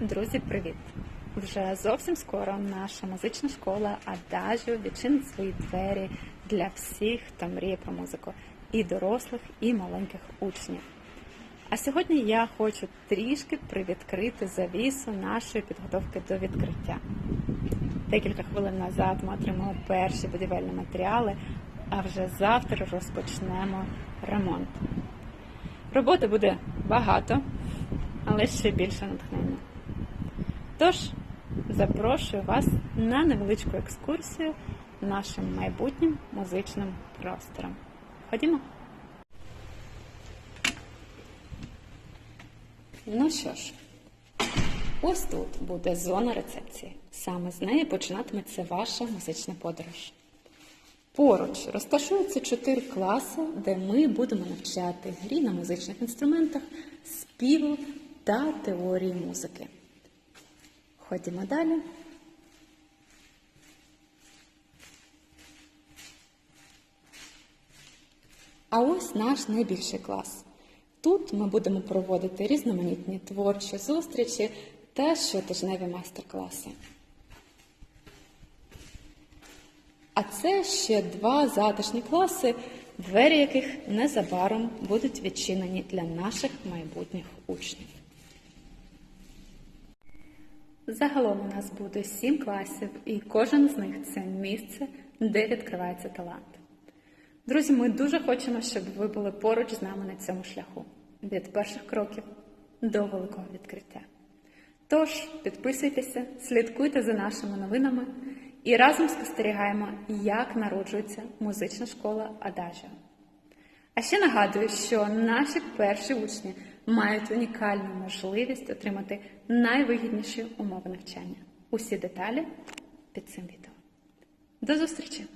Друзі, привіт! Вже зовсім скоро наша музична школа Адажіо відчинить свої двері для всіх, хто мріє про музику, і дорослих, і маленьких учнів. А сьогодні я хочу трішки привідкрити завісу нашої підготовки до відкриття. Декілька хвилин назад ми отримали перші будівельні матеріали, а вже завтра розпочнемо ремонт. Роботи буде багато, але ще більше натхнення. Тож, запрошую вас на невеличку екскурсію нашим майбутнім музичним простором. Ходімо. Ну що ж, ось тут буде зона рецепції. Саме з неї починатиметься ваша музична подорож. Поруч розташуються чотири класи, де ми будемо навчати грі на музичних інструментах, співу та теорії музики. Ходімо далі. А ось наш найбільший клас. Тут ми будемо проводити різноманітні творчі зустрічі та щотижневі майстер-класи. А це ще два затишні класи, двері яких незабаром будуть відчинені для наших майбутніх учнів. Загалом у нас буде сім класів, і кожен з них це місце, де відкривається талант. Друзі, ми дуже хочемо, щоб ви були поруч з нами на цьому шляху від перших кроків до великого відкриття. Тож підписуйтеся, слідкуйте за нашими новинами і разом спостерігаємо, як народжується музична школа Адажіо. А ще нагадую, що наші перші учні мають унікальну можливість отримати найвигідніші умови навчання. Усі деталі під цим відео. До зустрічі!